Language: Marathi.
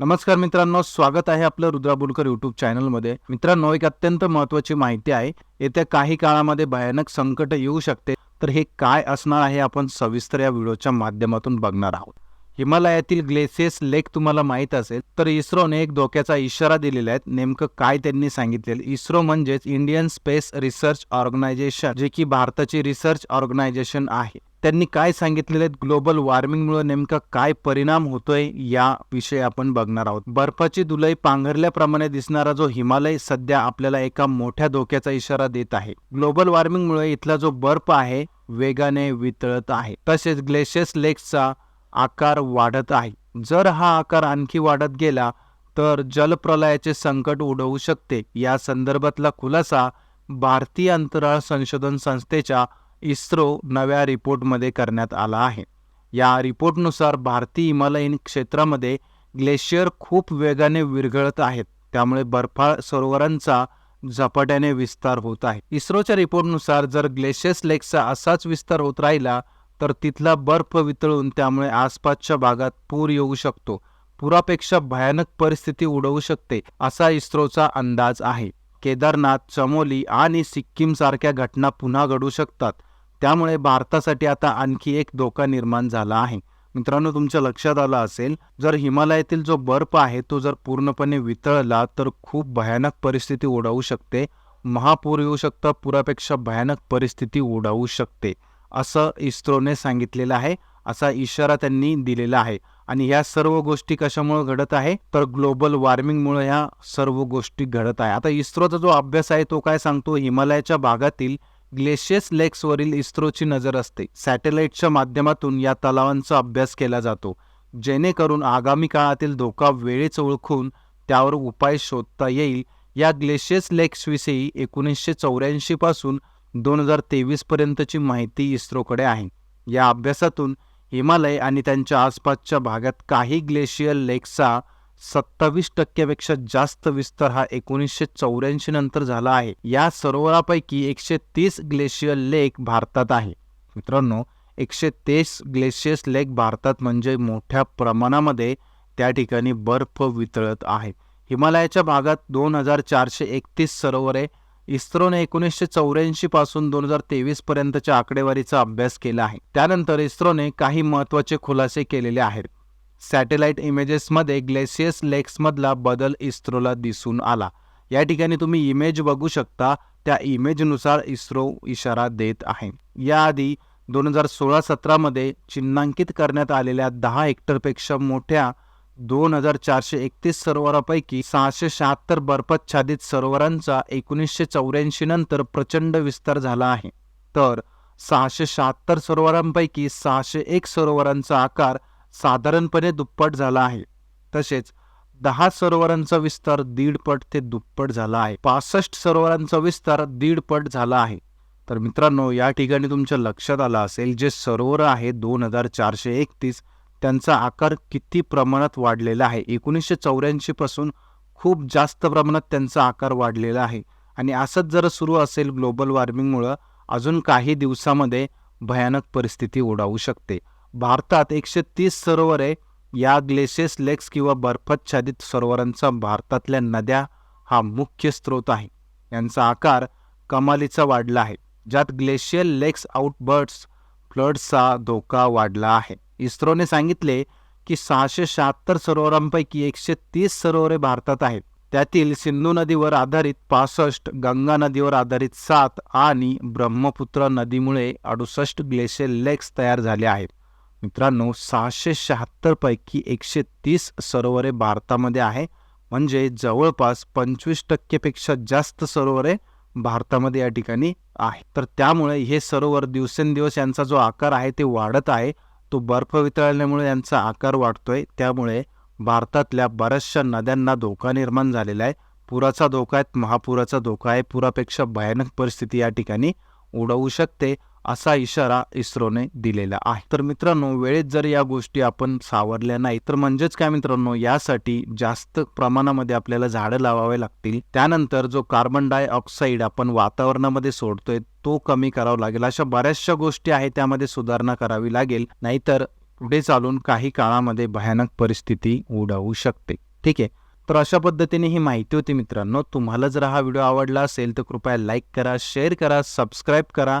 नमस्कार मित्रांनो स्वागत आहे आपलं रुद्रा बुलकर युट्यूब चॅनलमध्ये मित्रांनो एक अत्यंत महत्त्वाची माहिती आहे येत्या काही काळामध्ये भयानक संकट येऊ शकते. तर हे काय असणार आहे आपण सविस्तर या व्हिडिओच्या माध्यमातून बघणार आहोत. हिमालयातील ग्लेसियस लेक तुम्हाला माहीत असेल तर इस्रोने एक धोक्याचा इशारा दिलेला आहे. नेमकं काय त्यांनी सांगितलेलं? इस्रो म्हणजेच इंडियन स्पेस रिसर्च ऑर्गनायझेशन जे की भारताची रिसर्च ऑर्गनायझेशन आहे. त्यांनी काय सांगितलेले आहेत ग्लोबल वॉर्मिंगमुळे नेमका काय परिणाम होतोय या विषयी आपण बघणार आहोत. बर्फाची दुलई पांघरल्याप्रमाणे दिसणारा जो हिमालय सध्या आपल्याला एका मोठ्या धोक्याचा इशारा देत आहे. ग्लोबल वॉर्मिंगमुळे इथला जो बर्फ आहे वेगाने वितळत आहे. तसेच ग्लेशियस लेक्सचा आकार वाढत आहे. जर हा आकार आणखी वाढत गेला तर जलप्रलयाचे संकट उडवू शकते. या संदर्भातला खुलासा भारतीय अंतराळ संशोधन संस्थेच्या इस्रो नव्या रिपोर्टमध्ये करण्यात आला आहे. या रिपोर्टनुसार भारतीय हिमालयीन क्षेत्रामध्ये ग्लेशियर खूप वेगाने विरघळत आहेत. त्यामुळे बर्फाळ सरोवरांचा झपाट्याने विस्तार होत आहे. इस्रोच्या रिपोर्टनुसार जर ग्लेशियस लेकचा असाच विस्तार होत राहिला तर तिथला बर्फ वितळून त्यामुळे आसपासच्या भागात पूर येऊ शकतो. पुरापेक्षा भयानक परिस्थिती उडवू शकते असा इस्रोचा अंदाज आहे. केदारनाथ चमोली आणि सिक्कीम सारख्या घटना पुन्हा घडू शकतात. त्यामुळे भारतासाठी आता आणखी एक धोका निर्माण झाला आहे. मित्रांनो तुमच्या लक्षात आलं असेल जर हिमालयातील जो बर्फ आहे तो जर पूर्णपणे वितळला तर खूप भयानक परिस्थिती ओढावू शकते. महापूर येऊ शकतं पुरापेक्षा भयानक परिस्थिती ओढावू शकते असं इस्रोने सांगितलेलं आहे असा इशारा त्यांनी दिलेला आहे. आणि ह्या सर्व गोष्टी कशामुळे घडत आहे? तर ग्लोबल वॉर्मिंगमुळे ह्या सर्व गोष्टी घडत आहे. आता इस्रोचा जो अभ्यास आहे तो काय सांगतो? हिमालयाच्या भागातील ग्लेशियस लेक्सवरील इस्रोची नजर असते. सॅटेलाइटच्या माध्यमातून या तलावांचा अभ्यास केला जातो जेणेकरून आगामी काळातील धोका वेळेच ओळखून त्यावर उपाय शोधता येईल. या ग्लेशियस लेक्सविषयी एकोणीसशे चौऱ्याऐंशी पासून दोन हजार तेवीस पर्यंतची माहिती इस्रोकडे आहे. या अभ्यासातून हिमालय आणि त्यांच्या आसपासच्या भागात काही ग्लेशियल लेक्सचा सत्तावीस टक्क्यापेक्षा जास्त विस्तार हा एकोणीसशे चौऱ्याऐंशी नंतर झाला आहे. या सरोवरापैकी एकशे तीस ग्लेशियल लेक भारतात आहे. मित्रांनो एकशे तीस ग्लेशियस लेक भारतात म्हणजे मोठ्या प्रमाणामध्ये त्या ठिकाणी बर्फ वितळत आहे. हिमालयाच्या भागात दोन हजार चारशे एकतीस सरोवरे इस्रोने एकोणीसशे चौऱ्याऐंशी पासून दोन हजार तेवीस पर्यंतच्या आकडेवारीचा अभ्यास केला आहे. त्यानंतर इस्रोने काही महत्त्वाचे खुलासे केलेले आहेत. सॅटेलाईट इमेजेसमध्ये ग्लेसियस लेक्समधला बदल इस्रोला दिसून आला. या ठिकाणी तुम्ही इमेज बघू शकता त्या इमेजनुसार इस्रो इशारा देत आहे. याआधी दोन हजार सोळा सतरामध्ये चिन्हांकित करण्यात आलेल्या दहा हेक्टरपेक्षा मोठ्या दोन हजार चारशे एकतीस सरोवरापैकी सहाशे शहात्तर बर्फाच्छादित सरोवरांचा एकोणीसशे चौऱ्याऐंशी नंतर प्रचंड विस्तार झाला आहे. तर सहाशे शहात्तर सरोवरांपैकी सहाशे एक सरोवरांचा आकार साधारणपणे दुप्पट झाला आहे. तसेच दहा सरोवरांचा विस्तार दीडपट ते दुप्पट झाला आहे. पासष्ट सरोवरांचा विस्तार दीडपट झाला आहे. तर मित्रांनो या ठिकाणी तुमच्या लक्षात आलं असेल जे सरोवर आहे दोन हजार चारशे एकतीस त्यांचा आकार किती प्रमाणात वाढलेला आहे? एकोणीसशे चौऱ्याऐंशी पासून खूप जास्त प्रमाणात त्यांचा आकार वाढलेला आहे. आणि असंच जर सुरू असेल ग्लोबल वॉर्मिंगमुळं अजून काही दिवसामध्ये भयानक परिस्थिती ओढावू शकते. भारतात एकशे तीस सरोवरे या ग्लेशियस लेक्स किंवा बर्फाच्छादित सरोवरांचा भारतातल्या नद्या हा मुख्य स्रोत आहे. यांचा आकार कमालीचा वाढला आहे ज्यात ग्लेशियल लेक्स आउटबर्ड्स फ्लड्सचा धोका वाढला आहे. इस्रोने सांगितले की सहाशे शहात्तर सरोवरांपैकी एकशे तीस सरोवरे भारतात आहेत. त्यातील सिंधू नदीवर आधारित पासष्ट गंगा नदीवर आधारित सात आणि ब्रह्मपुत्र नदीमुळे अडुसष्ट ग्लेशियल लेक्स तयार झाले आहेत. मित्रांनो सहाशे शहात्तरपैकी एकशे तीस सरोवरे भारतामध्ये आहे. म्हणजे जवळपास पंचवीस टक्केपेक्षा जास्त सरोवरे भारतामध्ये या ठिकाणी आहे तर त्यामुळे हे सरोवर दिवसेंदिवस यांचा जो आकार आहे ते वाढत आहे. तो बर्फ वितळल्यामुळे यांचा आकार वाढतोय. त्यामुळे भारतातल्या बऱ्याचशा नद्यांना धोका निर्माण झालेला आहे. पुराचा धोका आहे महापुराचा धोका आहे. पुरापेक्षा भयानक परिस्थिती या ठिकाणी उडवू शकते. असा इशारा इस्रोने दिलेला आहे. तर मित्रांनो वेळेत जर या गोष्टी आपण सावरल्या नाही तर म्हणजेच काय मित्रांनो? यासाठी जास्त प्रमाणामध्ये आपल्याला झाडं लावावे लागतील. त्यानंतर जो कार्बन डायऑक्साईड आपण वातावरणामध्ये सोडतोय तो कमी करावा लागेल. अशा बऱ्याचशा गोष्टी आहेत त्यामध्ये सुधारणा करावी लागेल. नाहीतर पुढे चालून काही काळामध्ये भयानक परिस्थिती उडावू शकते. ठीक आहे? तर अशा पद्धतीने ही माहिती होती मित्रांनो. तुम्हाला जर हा व्हिडिओ आवडला असेल तर कृपया लाईक करा शेअर करा सबस्क्राईब करा.